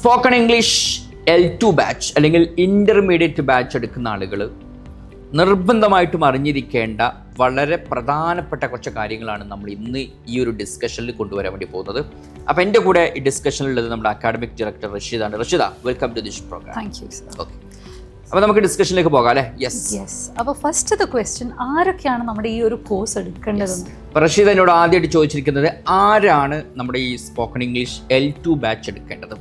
Spoken English L two batch അല്ലെങ്കിൽ intermediate batch എടുക്കുന്ന ആളുകൾ നിർബന്ധമായിട്ടും അറിഞ്ഞിരിക്കേണ്ട വളരെ പ്രധാനപ്പെട്ട കുറച്ച് കാര്യങ്ങളാണ് നമ്മൾ ഇന്ന് ഈ ഒരു ഡിസ്കഷനിൽ കൊണ്ടുവരാൻ വേണ്ടി പോകുന്നത്. അപ്പോൾ എന്റെ കൂടെ ഈ ഡിസ്കഷനിലുള്ളത് നമ്മുടെ academic director റഷീദാണ്. Rasheeda welcome to this programme thank you okay അപ്പോൾ നമുക്ക് ഡിസ്കഷനിലേക്ക് പോകാം അല്ലേ? യെസ് യെസ് അപ്പോൾ ഫസ്റ്റ് ദ ക്വസ്റ്റ്യൻ ആരൊക്കെയാണ് നമ്മുടെ ഈ ഒരു കോഴ്സ് എടുക്കേണ്ടതെന്ന് അപ്പോൾ റഷീദ് എന്നോട് ആദ്യമായിട്ട് ചോദിച്ചിരിക്കുന്നത് ആരാണ് നമ്മുടെ ഈ spoken English L two batch എടുക്കേണ്ടത്?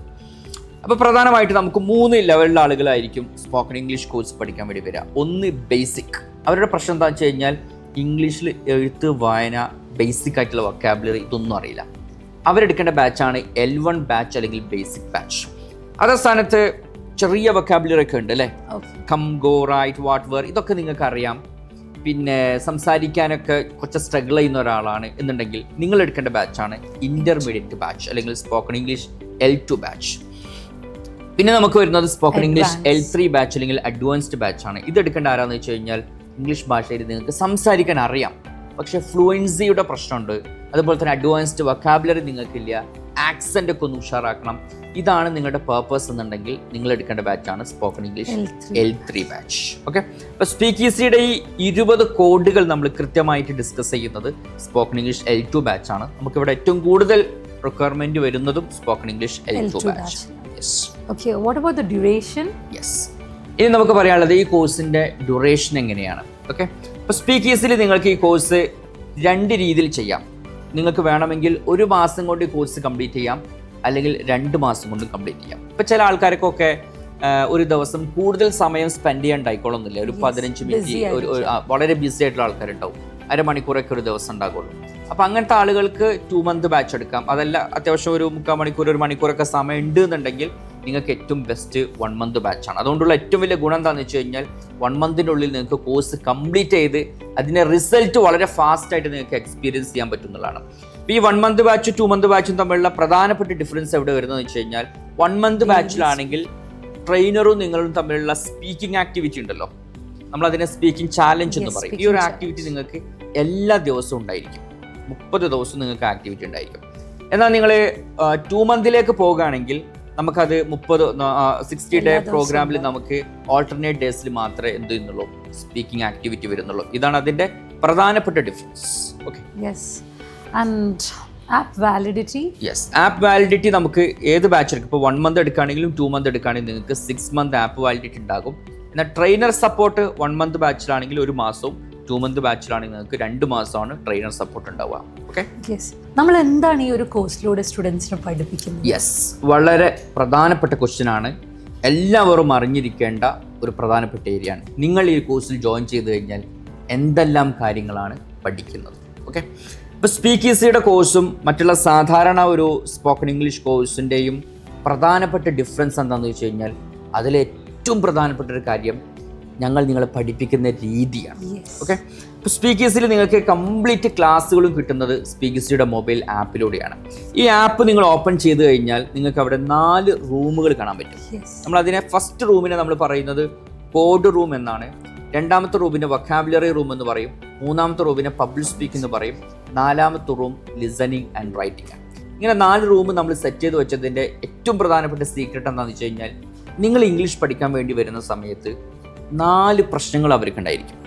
അപ്പോൾ പ്രധാനമായിട്ട് നമുക്ക് മൂന്ന് ലെവലിലുള്ള ആളുകളായിരിക്കും സ്പോക്കൺ ഇംഗ്ലീഷ് കോഴ്സ് പഠിക്കാൻ വേണ്ടി വരിക. ഒന്ന് ബേസിക് അവരുടെ പ്രശ്നം എന്താ വെച്ച് കഴിഞ്ഞാൽ ഇംഗ്ലീഷിൽ എഴുത്ത് വായന ബേസിക് ആയിട്ടുള്ള വൊക്കാബുലറി ഇതൊന്നും അറിയില്ല. അവരെടുക്കേണ്ട ബാച്ചാണ് എൽ വൺ ബാച്ച് അല്ലെങ്കിൽ ബേസിക് ബാച്ച് അതേ സ്ഥാനത്ത് ചെറിയ വൊക്കാബുലറി ഒക്കെ ഉണ്ട് അല്ലേ? Come go right what where ഇതൊക്കെ നിങ്ങൾക്ക് അറിയാം. പിന്നെ സംസാരിക്കാനൊക്കെ കുറച്ച് സ്ട്രഗിൾ ചെയ്യുന്ന ഒരാളാണ് എന്നുണ്ടെങ്കിൽ നിങ്ങൾ എടുക്കേണ്ട ബാച്ചാണ് ഇന്റർമീഡിയറ്റ് ബാച്ച് അല്ലെങ്കിൽ spoken English L two batch പിന്നെ നമുക്ക് വരുന്നത് spoken English L. Three batch അല്ലെങ്കിൽ അഡ്വാൻസ്ഡ് ബാച്ച് ആണ്. ഇത് എടുക്കേണ്ട ആരാന്ന് വെച്ച് കഴിഞ്ഞാൽ ഇംഗ്ലീഷ് ഭാഷയിൽ നിങ്ങൾക്ക് സംസാരിക്കാൻ അറിയാം. പക്ഷേ ഫ്ലുവൻസിയുടെ പ്രശ്നമുണ്ട്. അതുപോലെ തന്നെ അഡ്വാൻസ്ഡ് വൊക്കാബുലറി നിങ്ങൾക്കില്ല. ആക്സെന്റ് ഒക്കെ ഒന്ന് ഉഷാറാക്കണം. ഇതാണ് നിങ്ങളുടെ പേർപ്പസ് എന്നുണ്ടെങ്കിൽ നിങ്ങൾ എടുക്കേണ്ട ബാച്ചാണ് spoken English L3. L three batch okay അപ്പോൾ സ്പീക്ക് ഈസിയുടെ ഈ ഇരുപത് കോഡുകൾ നമ്മൾ കൃത്യമായിട്ട് ഡിസ്കസ് ചെയ്യുന്നത് spoken English L two batch ആണ്. നമുക്കിവിടെ ഏറ്റവും കൂടുതൽ റിക്വയർമെന്റ് വരുന്നതും spoken English L two L2 batch yes okay what about the duration yes ഇനി നമുക്ക് പറയാനുള്ളത് ഈ കോഴ്സിന്റെ ഡ്യൂറേഷൻ എങ്ങനെയാണ്? ഓക്കെ അപ്പോൾ സ്പീക്കേഴ്സിൽ നിങ്ങൾക്ക് ഈ കോഴ്സ് രണ്ട് രീതിയിൽ ചെയ്യാം. നിങ്ങൾക്ക് വേണമെങ്കിൽ ഒരു മാസം കൊണ്ട് ഈ കോഴ്സ് കംപ്ലീറ്റ് ചെയ്യാം അല്ലെങ്കിൽ രണ്ട് മാസം കൊണ്ട് കംപ്ലീറ്റ് ചെയ്യാം. ഇപ്പൊ ചില ആൾക്കാർക്കൊക്കെ ഒരു ദിവസം കൂടുതൽ സമയം സ്പെൻഡ് ചെയ്യാൻ ഉണ്ടായിക്കോളൊന്നുമില്ല ഒരു പതിനഞ്ച് മിനിറ്റ് ഒരു വളരെ ബിസി ആയിട്ടുള്ള ആൾക്കാരുണ്ടാവും. അരമണിക്കൂറൊക്കെ ഒരു ദിവസം ഉണ്ടാകുള്ളൂ അപ്പൊ അങ്ങനത്തെ ആളുകൾക്ക് ടു മന്ത് ബാച്ച് എടുക്കാം. അതല്ല അത്യാവശ്യം ഒരു മുക്കാൽ മണിക്കൂർ ഒരു മണിക്കൂറൊക്കെ സമയം ഉണ്ട് എന്നുണ്ടെങ്കിൽ നിങ്ങൾക്ക് ഏറ്റവും ബെസ്റ്റ് വൺ മന്ത് ബാച്ചാണ് അതുകൊണ്ടുള്ള ഏറ്റവും വലിയ ഗുണം എന്താണെന്ന് വെച്ച് കഴിഞ്ഞാൽ വൺ മന്തിന്റെ ഉള്ളിൽ നിങ്ങൾക്ക് കോഴ്സ് കംപ്ലീറ്റ് ചെയ്ത് അതിന്റെ റിസൾട്ട് വളരെ ഫാസ്റ്റായിട്ട് നിങ്ങൾക്ക് എക്സ്പീരിയൻസ് ചെയ്യാൻ പറ്റുന്നതാണ് അപ്പോൾ ഈ one month batch two month ബാച്ചും തമ്മിലുള്ള പ്രധാനപ്പെട്ട ഡിഫറൻസ് എവിടെ വരുന്നതെന്ന് വെച്ച് കഴിഞ്ഞാൽ വൺ മന്ത് ബാച്ചിലാണെങ്കിൽ ട്രെയിനറും നിങ്ങളും തമ്മിലുള്ള സ്പീക്കിംഗ് ആക്ടിവിറ്റി ഉണ്ടല്ലോ. നമ്മൾ അതിനെ സ്പീക്കിംഗ് ചാലഞ്ച് എന്ന് പറയും. ഈ ഒരു ആക്ടിവിറ്റി നിങ്ങൾക്ക് എല്ലാ ദിവസവും ഉണ്ടായിരിക്കും. മുപ്പത് ദിവസം നിങ്ങൾക്ക് ആക്ടിവിറ്റി ഉണ്ടായിരിക്കും. എന്നാൽ നിങ്ങൾ ടു മന്തിലേക്ക് പോകുകയാണെങ്കിൽ നമുക്കത് മുപ്പത് സിക്സ്റ്റി ഡേ പ്രോഗ്രാമിൽ നമുക്ക് ഓൾട്ടർനേറ്റ് ഡേയ്സിൽ മാത്രമേ എന്ത് ചെയ്യുന്നുള്ളൂ? സ്പീക്കിംഗ് ആക്ടിവിറ്റി വരുന്നുള്ളൂ. ഇതാണ് അതിന്റെ പ്രധാനപ്പെട്ട difference okay app validity yes app validity നമുക്ക് ഏത് ബാച്ച് എടുക്കും? ഇപ്പോൾ വൺ മന്ത് എടുക്കുകയാണെങ്കിലും ടു മന്ത് എടുക്കുകയാണെങ്കിലും നിങ്ങൾക്ക് സിക്സ് മന്ത് ആപ്പ് വാലിഡിറ്റി ഉണ്ടാകും. എന്നാൽ ട്രെയിനർ സപ്പോർട്ട് വൺ മന്ത് ബാച്ചിലാണെങ്കിൽ ഒരു മാസവും ടു മന്ത് ബാച്ചിലാണെങ്കിൽ നിങ്ങൾക്ക് രണ്ട് മാസമാണ് ട്രെയിനർ സപ്പോർട്ട് ഉണ്ടാവുക. ഓക്കെ യെസ് നമ്മൾ എന്താണ് ഈ ഒരു കോഴ്സിലൂടെ സ്റ്റുഡൻസിനെ പഠിപ്പിക്കുന്നത്? യെസ് വളരെ പ്രധാനപ്പെട്ട ക്വസ്റ്റ്യൻ ആണ് എല്ലാവരും അറിഞ്ഞിരിക്കേണ്ട ഒരു പ്രധാനപ്പെട്ട ഏരിയ ആണ് നിങ്ങൾ ഈ കോഴ്സിൽ ജോയിൻ ചെയ്ത് കഴിഞ്ഞാൽ എന്തെല്ലാം കാര്യങ്ങളാണ് പഠിക്കുന്നത്? ഓക്കെ ഇപ്പോൾ സ്പീക്ക് ഈസിയുടെ കോഴ്സും മറ്റുള്ള സാധാരണ ഒരു സ്പോക്കൺ ഇംഗ്ലീഷ് കോഴ്സിന്റെയും പ്രധാനപ്പെട്ട ഡിഫറൻസ് എന്താണെന്ന് വെച്ച് കഴിഞ്ഞാൽ അതിലേറ്റവും പ്രധാനപ്പെട്ട ഒരു കാര്യം ഞങ്ങൾ നിങ്ങളെ പഠിപ്പിക്കുന്ന രീതിയാണ്. ഓക്കെ ഇപ്പോൾ സ്പീക്കേഴ്സിൽ നിങ്ങൾക്ക് കംപ്ലീറ്റ് ക്ലാസ്സുകളും കിട്ടുന്നത് സ്പീക്കേഴ്സിയുടെ മൊബൈൽ ആപ്പിലൂടെയാണ് ഈ ആപ്പ് നിങ്ങൾ ഓപ്പൺ ചെയ്ത് കഴിഞ്ഞാൽ നിങ്ങൾക്ക് അവിടെ നാല് റൂമുകൾ കാണാൻ പറ്റും. നമ്മൾ അതിനെ ഫസ്റ്റ് റൂമിനെ നമ്മൾ പറയുന്നത് കോഡ് റൂം എന്നാണ്. രണ്ടാമത്തെ റൂമിന് വൊക്കാബുലറി റൂം എന്ന് പറയും. മൂന്നാമത്തെ റൂമിനെ പബ്ലിക് സ്പീക്ക് എന്ന് പറയും. നാലാമത്തെ റൂം ലിസണിങ് ആൻഡ് റൈറ്റിംഗ് ആണ്. ഇങ്ങനെ നാല് റൂം നമ്മൾ സെറ്റ് ചെയ്ത് വെച്ചതിന്റെ ഏറ്റവും പ്രധാനപ്പെട്ട സീക്രട്ട് എന്താണെന്ന് വെച്ച് കഴിഞ്ഞാൽ നിങ്ങൾ ഇംഗ്ലീഷ് പഠിക്കാൻ വേണ്ടി വരുന്ന സമയത്ത് നാല് പ്രശ്നങ്ങൾ അവർക്കുണ്ടായിരിക്കും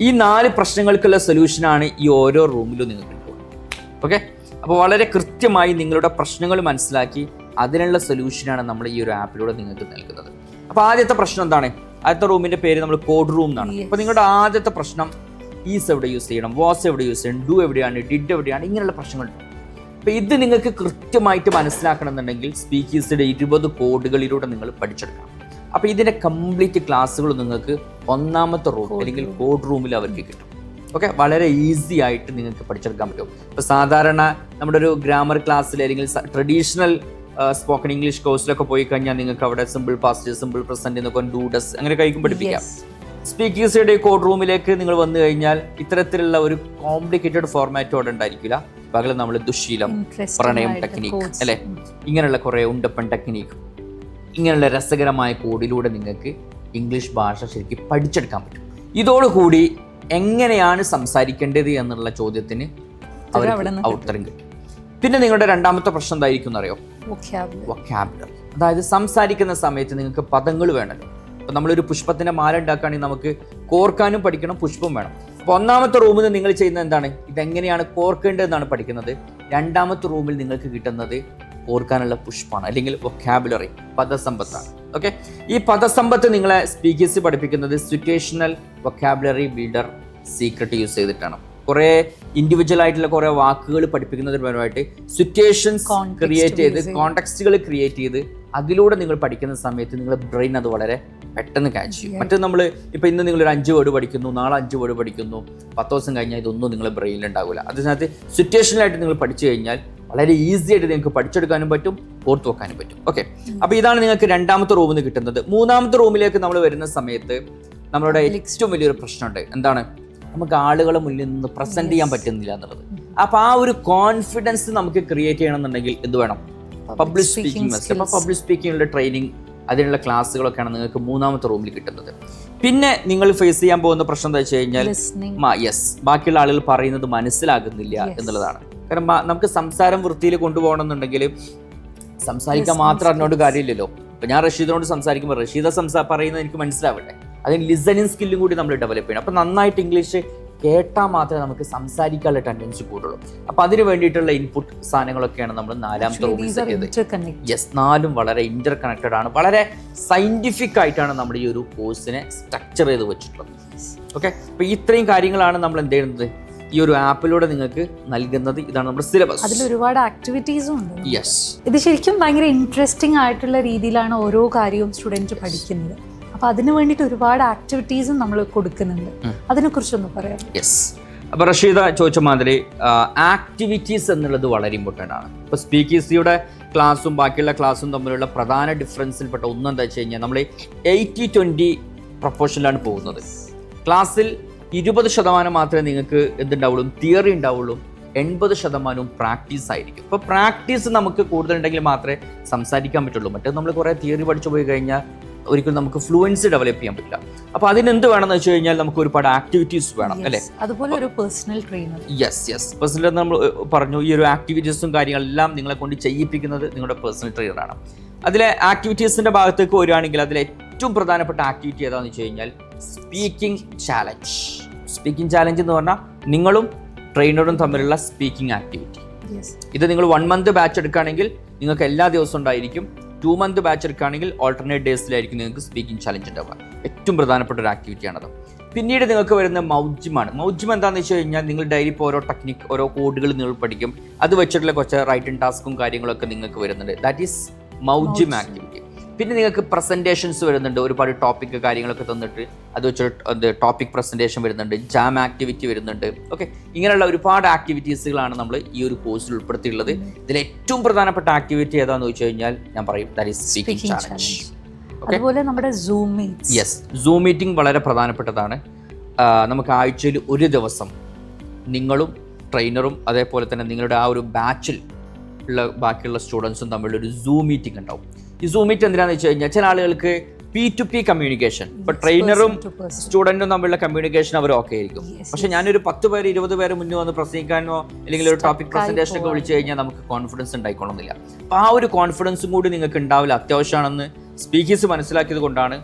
ഈ നാല് പ്രശ്നങ്ങൾക്കുള്ള സൊല്യൂഷനാണ് ഈ ഓരോ റൂമിലും നിങ്ങൾക്ക് കിട്ടുക ഓക്കെ? അപ്പോൾ വളരെ കൃത്യമായി നിങ്ങളുടെ പ്രശ്നങ്ങൾ മനസ്സിലാക്കി അതിനുള്ള സൊല്യൂഷനാണ് നമ്മൾ ഈ ഒരു ആപ്പിലൂടെ നിങ്ങൾക്ക് നൽകുന്നത്. അപ്പോൾ ആദ്യത്തെ പ്രശ്നം എന്താണ്? ആദ്യത്തെ റൂമിന്റെ പേര് നമ്മൾ കോഡ് റൂം എന്നാണ്. അപ്പോൾ നിങ്ങളുടെ ആദ്യത്തെ പ്രശ്നം ഈസ് എവിടെ യൂസ് ചെയ്യണം വാസ് എവിടെ യൂസ് ചെയ്യണം ഡു എവിടെയാണ് ഡിഡ് എവിടെയാണ് ഇങ്ങനെയുള്ള പ്രശ്നങ്ങളുണ്ട് അപ്പോൾ ഇത് നിങ്ങൾക്ക് കൃത്യമായിട്ട് മനസ്സിലാക്കണമെന്നുണ്ടെങ്കിൽ എന്നുണ്ടെങ്കിൽ സ്പീക്കേഴ്സിന്റെ ഇരുപത് കോഡുകളിലൂടെ നിങ്ങൾ പഠിച്ചെടുക്കണം. അപ്പോൾ ഇതിന്റെ കംപ്ലീറ്റ് ക്ലാസ്സുകൾ നിങ്ങൾക്ക് ഒന്നാമത്തെ റൂം അല്ലെങ്കിൽ. കോഡ് റൂമിൽ അവർക്ക് കിട്ടും. ഓക്കെ വളരെ ഈസി ആയിട്ട് നിങ്ങൾക്ക് പഠിച്ചെടുക്കാൻ പറ്റും. ഇപ്പോൾ സാധാരണ നമ്മുടെ ഒരു ഗ്രാമർ ക്ലാസ്സിൽ അല്ലെങ്കിൽ ട്രഡീഷണൽ സ്പോക്കൺ ഇംഗ്ലീഷ് കോഴ്സിലൊക്കെ പോയി കഴിഞ്ഞാൽ നിങ്ങൾക്ക് അവിടെ സിമ്പിൾ പാസ്റ്റ് സിമ്പിൾ പ്രസന്റ് എന്നൊക്കെ ഡൂഡസ് അങ്ങനെ കഴിക്കും പഠിപ്പിക്കാം. സ്പീക്കേഴ്സിയുടെ കോഡ് റൂമിലേക്ക് നിങ്ങൾ വന്നു കഴിഞ്ഞാൽ ഇത്തരത്തിലുള്ള ഒരു കോംപ്ലിക്കേറ്റഡ് ഫോർമാറ്റ് അവിടെ ഉണ്ടായിരിക്കില്ല. പകരം നമ്മൾ ദുശീലം പ്രണയം ടെക്നീക്ക് അല്ലെ? ഇങ്ങനെയുള്ള കുറെ ഉണ്ടപ്പൻ ടെക്നിക്ക് ഇങ്ങനെയുള്ള രസകരമായ കോഡിലൂടെ നിങ്ങൾക്ക് ഇംഗ്ലീഷ് ഭാഷ ശരിക്കും പഠിച്ചെടുക്കാൻ പറ്റും. ഇതോടുകൂടി എങ്ങനെയാണ് സംസാരിക്കേണ്ടത് എന്നുള്ള ചോദ്യത്തിന് അവർ ഉത്തരം കിട്ടും. പിന്നെ നിങ്ങളുടെ രണ്ടാമത്തെ പ്രശ്നം എന്തായിരിക്കും എന്നറിയോ വൊക്കാബുലറി അതായത് സംസാരിക്കുന്ന സമയത്ത് നിങ്ങൾക്ക് പദങ്ങൾ വേണമല്ലോ അപ്പോൾ നമ്മളൊരു പുഷ്പത്തിന്റെ മാല ഉണ്ടാക്കുകയാണെങ്കിൽ നമുക്ക് കോർക്കാനും പഠിക്കണം പുഷ്പം വേണം. അപ്പോൾ ഒന്നാമത്തെ റൂമിൽ നിങ്ങൾ ചെയ്യുന്നത് എന്താണ്? ഇതെങ്ങനെയാണ് കോർക്കേണ്ടതെന്നാണ് പഠിക്കുന്നത്. രണ്ടാമത്തെ റൂമിൽ നിങ്ങൾക്ക് കിട്ടുന്നത് ഓർക്കാനുള്ള പുഷ്പമാണ് അല്ലെങ്കിൽ വൊക്കാബുലറി പദസമ്പത്താണ്. ഓക്കെ ഈ പദസമ്പത്ത് നിങ്ങളെ സ്പീക്കേഴ്സ് പഠിപ്പിക്കുന്നത് situational vocabulary builder secret use ചെയ്തിട്ടാണ്. കുറേ ഇൻഡിവിജ്വൽ ആയിട്ടുള്ള കുറേ വാക്കുകൾ പഠിപ്പിക്കുന്നതിന് പരമായിട്ട് സിറ്റുവേഷൻസ് ക്രിയേറ്റ് ചെയ്ത് കോണ്ടെക്സ്റ്റുകൾ ക്രിയേറ്റ് ചെയ്ത് അതിലൂടെ നിങ്ങൾ പഠിക്കുന്ന സമയത്ത് നിങ്ങളുടെ ബ്രെയിൻ അത് വളരെ പെട്ടെന്ന് ക്യാച്ച് ചെയ്യും. മറ്റേ നമ്മൾ ഇപ്പോൾ ഇന്ന് നിങ്ങൾ ഒരു അഞ്ച് വേർഡ് പഠിക്കുന്നു നാളെ അഞ്ച് വേർഡ് പഠിക്കുന്നു പത്ത് ദിവസം കഴിഞ്ഞാൽ ഇതൊന്നും നിങ്ങളുടെ ബ്രെയിനിൽ ഉണ്ടാവില്ല അതിനകത്ത് സിറ്റുവേഷനിലായിട്ട് നിങ്ങൾ പഠിച്ചു കഴിഞ്ഞാൽ വളരെ ഈസി ആയിട്ട് നിങ്ങൾക്ക് പഠിച്ചെടുക്കാനും പറ്റും ഓർത്ത് വെക്കാനും പറ്റും. ഓക്കെ അപ്പോൾ ഇതാണ് നിങ്ങൾക്ക് രണ്ടാമത്തെ റൂമിൽ നിന്ന് കിട്ടുന്നത്. മൂന്നാമത്തെ റൂമിലേക്ക് നമ്മൾ വരുന്ന സമയത്ത് നമ്മളുടെ ഏറ്റവും വലിയൊരു പ്രശ്നമുണ്ട്. എന്താണ്? നമുക്ക് ആളുകളെ മുന്നിൽ നിന്ന് പ്രസന്റ് ചെയ്യാൻ പറ്റുന്നില്ല എന്നുള്ളത്. അപ്പൊ ആ ഒരു കോൺഫിഡൻസ് നമുക്ക് ക്രിയേറ്റ് ചെയ്യണമെന്നുണ്ടെങ്കിൽ എന്ത് വേണം? പബ്ലിക് സ്പീക്കിംഗ് അപ്പോൾ. പബ്ലിക് സ്പീക്കിങ്ങിലുള്ള ട്രെയിനിങ് അതിനുള്ള ക്ലാസ്സുകളൊക്കെയാണ് നിങ്ങൾക്ക് മൂന്നാമത്തെ റൂമിൽ കിട്ടുന്നത്. പിന്നെ നിങ്ങൾ ഫേസ് ചെയ്യാൻ പോകുന്ന പ്രശ്നം എന്താ വെച്ച് കഴിഞ്ഞാൽ യെസ് ബാക്കിയുള്ള ആളുകൾ പറയുന്നത് മനസ്സിലാകുന്നില്ല എന്നുള്ളതാണ്. കാരണം നമുക്ക് സംസാരം വൃത്തിയിൽ കൊണ്ടുപോകണമെന്നുണ്ടെങ്കിൽ സംസാരിക്കാൻ മാത്രം അറിഞ്ഞോണ്ട് കാര്യമില്ലല്ലോ. ഇപ്പൊ ഞാൻ റഷീദിനോട് സംസാരിക്കുമ്പോൾ റഷീദ സംസാ പറയുന്നത് എനിക്ക് മനസ്സിലാവട്ടെ. അതിന് ലിസണിങ് സ്കില്ലും കൂടി നമ്മൾ ഡെവലപ്പ് ചെയ്യണം. അപ്പൊ നന്നായിട്ട് ഇംഗ്ലീഷ് കേട്ടാൽ മാത്രമേ നമുക്ക് സംസാരിക്കാനുള്ള ടെൻഡൻസി കൂടുള്ളൂ. അപ്പൊ അതിന് വേണ്ടിയിട്ടുള്ള ഇൻപുട്ട് സാധനങ്ങളൊക്കെയാണ് നമ്മൾ നാലാമത്തെ റൂമിൽ ചെയ്തത്. യെസ് നാലും വളരെ ഇന്റർ കണക്റ്റഡ് ആണ്. വളരെ സയന്റിഫിക് ആയിട്ടാണ് നമ്മുടെ ഈ ഒരു കോഴ്സിനെ സ്ട്രക്ചർ ചെയ്ത് വെച്ചിട്ടുള്ളത്. ഓക്കെ അപ്പോൾ ഇത്രയും കാര്യങ്ങളാണ് നമ്മൾ എന്ത് ചെയ്യുന്നത്? ഈ ഒരു ആപ്പിലൂടെ നിങ്ങൾക്ക് നൽകുന്നത് ഇതാണ് നമ്മുടെ സിലബസ് അതിൽ ഒരുപാട് ആക്ടിവിറ്റീസും ഉണ്ട്. യെസ് ഇത് ശരിക്കും ഭയങ്കര ഇൻട്രസ്റ്റിംഗ് ആയിട്ടുള്ള രീതിയിലാണ് ഓരോ കാര്യവും സ്റ്റുഡന്റ് പഠിക്കുന്നത്. അപ്പോൾ അതിന് വേണ്ടിയിട്ട് ഒരുപാട് ആക്ടിവിറ്റീസും നമ്മൾ കൊടുക്കുന്നുണ്ട്. അതിനെക്കുറിച്ചൊന്ന് പറയാം യെസ് അപ്പോൾ റഷീദ ചോദിച്ച മാതിരി ആക്ടിവിറ്റീസ് എന്നുള്ളത് വളരെ ഇമ്പോർട്ടന്റ് ആണ്. ഇപ്പോൾ സ്പീക്കേഴ്സിയുടെ ക്ലാസ്സും ബാക്കിയുള്ള ക്ലാസ്സും തമ്മിലുള്ള പ്രധാന ഡിഫറൻസിൽപ്പെട്ട ഒന്നെന്താ വെച്ച് കഴിഞ്ഞാൽ നമ്മൾ എയ്റ്റി ട്വന്റി പ്രൊപ്പോഷനിലാണ് പോകുന്നത്. ക്ലാസ്സിൽ ഇരുപത് ശതമാനം മാത്രമേ നിങ്ങൾക്ക് എന്തുണ്ടാവുള്ളൂ? തിയറി ഉണ്ടാവുള്ളൂ. എൺപത് ശതമാനവും പ്രാക്ടീസ് ആയിരിക്കും. ഇപ്പോൾ പ്രാക്ടീസ് നമുക്ക് കൂടുതലുണ്ടെങ്കിൽ മാത്രമേ സംസാരിക്കാൻ പറ്റുള്ളൂ. മറ്റേ നമ്മൾ കുറേ തിയറി പഠിച്ചു പോയി കഴിഞ്ഞാൽ ഒരിക്കലും നമുക്ക് ഫ്ലുവൻസി ഡെവലപ്പ് ചെയ്യാൻ പറ്റില്ല. അപ്പോൾ അതിനെന്ത് വേണമെന്ന് വെച്ച് കഴിഞ്ഞാൽ നമുക്ക് ഒരുപാട് ആക്ടിവിറ്റീസ് വേണം അല്ലേ? അതുപോലെ ഒരു personal trainer yes yes personal നമ്മൾ പറഞ്ഞു. ഈ ഒരു ആക്ടിവിറ്റീസും കാര്യങ്ങളെല്ലാം നിങ്ങളെ കൊണ്ട് ചെയ്യിപ്പിക്കുന്നത് നിങ്ങളുടെ പേഴ്സണൽ ട്രെയിനറാണ് അതിലെ ആക്ടിവിറ്റീസിന്റെ ഭാഗത്തേക്ക് വരികയാണെങ്കിൽ അതിലെ ഏറ്റവും പ്രധാനപ്പെട്ട ആക്ടിവിറ്റി ഏതാണെന്ന് വെച്ച് കഴിഞ്ഞാൽ സ്പീക്കിംഗ് ചാലഞ്ച് സ്പീക്കിംഗ് ചാലഞ്ച് എന്ന് പറഞ്ഞാൽ നിങ്ങളും ട്രെയിനറും തമ്മിലുള്ള സ്പീക്കിംഗ് ആക്ടിവിറ്റി. ഇത് നിങ്ങൾ വൺ മന്ത് ബാച്ച് എടുക്കുകയാണെങ്കിൽ നിങ്ങൾക്ക് എല്ലാ ദിവസവും ഉണ്ടായിരിക്കും. ടു മന്ത് ബാച്ച് എടുക്കുകയാണെങ്കിൽ ഓൾട്ടർനേറ്റ് ഡേയ്സിലായിരിക്കും നിങ്ങൾക്ക് സ്പീക്കിംഗ് ചാലഞ്ച് ഉണ്ടാവുക. ഏറ്റവും പ്രധാനപ്പെട്ട ഒരു ആക്ടിവിറ്റിയാണത് പിന്നീട് നിങ്ങൾക്ക് വരുന്ന മൗജ്യമാണ്. മൗജ്യം എന്താണെന്ന് വെച്ച് കഴിഞ്ഞാൽ നിങ്ങൾ ഡെയിലി ഇപ്പോൾ ഓരോ ടെക്നിക് ഓരോ കോഡുകൾ നിങ്ങൾ പഠിക്കും. അത് വെച്ചിട്ടുള്ള കുറച്ച് റൈറ്റിംഗ് ടാസ്കും കാര്യങ്ങളൊക്കെ നിങ്ങൾക്ക് വരുന്നുണ്ട്. ദാറ്റ് ഈസ് മൗജ്യം ആക്ടിവിറ്റി പിന്നെ നിങ്ങൾക്ക് പ്രസന്റേഷൻസ് വരുന്നുണ്ട്. ഒരുപാട് ടോപ്പിക് കാര്യങ്ങളൊക്കെ തന്നിട്ട്. അത് വെച്ച് ടോപ്പിക് പ്രസന്റേഷൻ വരുന്നുണ്ട്. ജാം ആക്ടിവിറ്റി വരുന്നുണ്ട്. ഓക്കെ ഇങ്ങനെയുള്ള ഒരുപാട് ആക്ടിവിറ്റീസുകളാണ് നമ്മൾ ഈ ഒരു കോഴ്സിൽ ഉൾപ്പെടുത്തിയിട്ടുള്ളത്. ഇതിൽ ഏറ്റവും പ്രധാനപ്പെട്ട ആക്ടിവിറ്റി ഏതാണെന്ന് വെച്ച് കഴിഞ്ഞാൽ ഞാൻ പറയും ദാറ്റ് ഈസ് സ്പീക്കിംഗ് ചാലഞ്ച് അതുപോലെ നമ്മുടെ Zoom meets yes Zoom meeting വളരെ പ്രധാനപ്പെട്ടതാണ്. നമുക്ക് ആഴ്ചയിൽ ഒരു ദിവസം നിങ്ങളും ട്രെയിനറും അതേപോലെ തന്നെ നിങ്ങളുടെ ആ ഒരു ബാച്ചിൽ ഉള്ള ബാക്കിയുള്ള സ്റ്റുഡൻസും തമ്മിലൊരു സൂം മീറ്റിംഗ് ഉണ്ടാവും. ഈ സൂം മീറ്റ് എന്തിനാന്ന് വെച്ച് കഴിഞ്ഞാൽ ചില ആളുകൾക്ക് പി ടു പി കമ്മ്യൂണിക്കേഷൻ ഇപ്പൊ ട്രെയിനറും സ്റ്റുഡന്റും തമ്മിലുള്ള കമ്മ്യൂണിക്കേഷൻ അവർ ഓക്കെ ആയിരിക്കും. പക്ഷെ ഞാനൊരു പത്ത് പേര് ഇരുപത് പേര് മുന്നേ വന്ന് പ്രസംഗിക്കാനോ അല്ലെങ്കിൽ ഒരു ടോപ്പിക് പ്രസന്റേഷൻ ഒക്കെ വിളിച്ചു കഴിഞ്ഞാൽ നമുക്ക് കോൺഫിഡൻസ് ഉണ്ടായിക്കൊള്ളുന്നില്ല. അപ്പൊ ആ ഒരു കോൺഫിഡൻസും കൂടി നിങ്ങൾക്ക് ഉണ്ടാവില്ല. അത്യാവശ്യമാണെന്ന് സ്പീക്കേഴ്സ് മനസ്സിലാക്കിയത് കൊണ്ടാണ്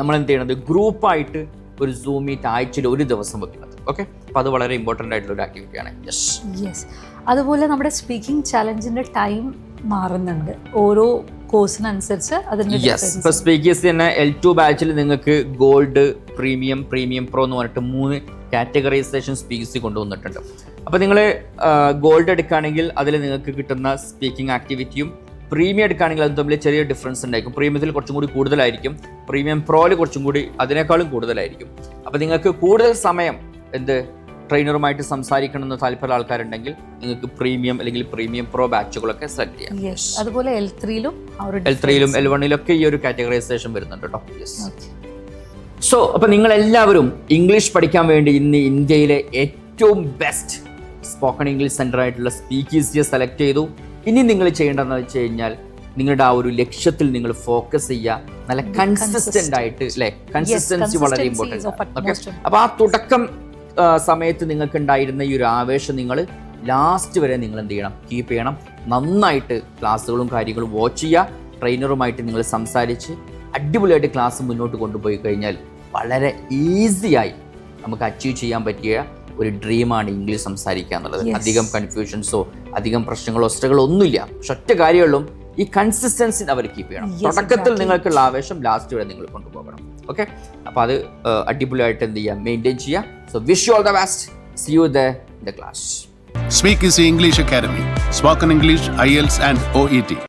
നമ്മൾ എന്ത് ചെയ്യണത്? ഗ്രൂപ്പായിട്ട് ഒരു സൂം മീറ്റ് ആഴ്ചയിൽ ഒരു ദിവസം വെക്കുന്നത്. ഓക്കെ അപ്പൊ അത് വളരെ ഇമ്പോർട്ടന്റ് ആയിട്ടുള്ള ഒരു ആക്ടിവിറ്റിയാണ് യെസ് യെസ് അതുപോലെ നമ്മുടെ സ്പീക്കിംഗ് ചാലഞ്ചിന്റെ ടൈം മാറുന്നുണ്ട്. ഓരോ കോഴ്സിനനുസരിച്ച് അതിന്റെ യെസ് difference ഇപ്പൊ സ്പീക്കേഴ്സ് തന്നെ എൽ ടു ബാച്ചിൽ നിങ്ങൾക്ക് ഗോൾഡ് പ്രീമിയം പ്രീമിയം പ്രോ എന്ന് പറഞ്ഞിട്ട് മൂന്ന് കാറ്റഗറൈസേഷൻ സ്പീക്കേഴ്സ് കൊണ്ടുവന്നിട്ടുണ്ട്. അപ്പോൾ നിങ്ങൾ ഗോൾഡ് എടുക്കുകയാണെങ്കിൽ അതിൽ നിങ്ങൾക്ക് കിട്ടുന്ന സ്പീക്കിംഗ് ആക്ടിവിറ്റിയും പ്രീമിയം എടുക്കുകയാണെങ്കിൽ അത് തമ്മിൽ ചെറിയ ഡിഫറൻസ് ഉണ്ടായിരിക്കും. പ്രീമിയത്തിൽ കുറച്ചും കൂടി കൂടുതലായിരിക്കും. പ്രീമിയം പ്രോയിൽ കുറച്ചും കൂടി അതിനേക്കാളും കൂടുതലായിരിക്കും. അപ്പോൾ നിങ്ങൾക്ക് കൂടുതൽ സമയം എന്ത്? ട്രെയിനറുമായിട്ട് സംസാരിക്കണം എന്ന് താല്പര്യമുള്ള ആൾക്കാരുണ്ടെങ്കിൽ നിങ്ങൾക്ക് പ്രീമിയം അല്ലെങ്കിൽ പ്രീമിയം പ്രോ ബാച്ചുകളൊക്കെ സെലക്ട് ചെയ്യാം. അതുപോലെ എൽ ത്രീയിലും എൽ ത്രീയിലും എൽ വണ്ണിലൊക്കെ ഈ ഒരു കാറ്റഗറൈസേഷൻ വരുന്നുണ്ട് കേട്ടോ സോ അപ്പൊ നിങ്ങൾ എല്ലാവരും ഇംഗ്ലീഷ് പഠിക്കാൻ വേണ്ടി ഇന്ന് ഇന്ത്യയിലെ ഏറ്റവും ബെസ്റ്റ് സ്പോക്കൺ ഇംഗ്ലീഷ് സെന്റർ ആയിട്ടുള്ള സ്പീക്കീസിയെ സെലക്ട് ചെയ്തു. ഇനി നിങ്ങൾ ചെയ്യേണ്ടതെന്ന് വെച്ച് കഴിഞ്ഞാൽ നിങ്ങളുടെ ആ ഒരു ലക്ഷ്യത്തിൽ നിങ്ങൾ ഫോക്കസ് ചെയ്യുക. നല്ല കൺസിസ്റ്റന്റ് ആയിട്ട് അല്ലെ? കൺസിസ്റ്റൻസി വളരെ ഇമ്പോർട്ടന്റ് ഓക്കെ utmost അപ്പൊ ആ തുടക്കം സമയത്ത് നിങ്ങൾക്ക് ഉണ്ടായിരുന്ന ഈ ഒരു ആവേശം നിങ്ങൾ ലാസ്റ്റ് വരെ നിങ്ങൾ എന്ത് ചെയ്യണം? കീപ്പ് ചെയ്യണം. നന്നായിട്ട് ക്ലാസ്സുകളും കാര്യങ്ങളും വാച്ച് ചെയ്യുക. ട്രെയിനറുമായിട്ട് നിങ്ങൾ സംസാരിച്ച് അടിപൊളിയായിട്ട് ക്ലാസ് മുന്നോട്ട് കൊണ്ടുപോയി കഴിഞ്ഞാൽ വളരെ ഈസിയായി നമുക്ക് അച്ചീവ് ചെയ്യാൻ പറ്റിയ ഒരു ഡ്രീമാണ് ഇംഗ്ലീഷ് സംസാരിക്കുക എന്നുള്ളത്. അധികം കൺഫ്യൂഷൻസോ അധികം പ്രശ്നങ്ങളോ ഒസ്റ്റകളോ ഒന്നുമില്ല. പക്ഷെ ഒറ്റ കാര്യമുള്ളൂ ഈ കൺസിസ്റ്റൻസി അവർ കീപ്പ് ചെയ്യണം. തുടക്കത്തിൽ. നിങ്ങൾക്കുള്ള ആവേശം ലാസ്റ്റ് വരെ നിങ്ങൾ കൊണ്ടുപോകണം. ഓക്കെ അപ്പോൾ അത് അടിപൊളിയായിട്ട് എന്ത് ചെയ്യുക മെയിന്റെയിൻ ചെയ്യുക so wish you all the best see you the the class English is spoken English IELTS and O E OET.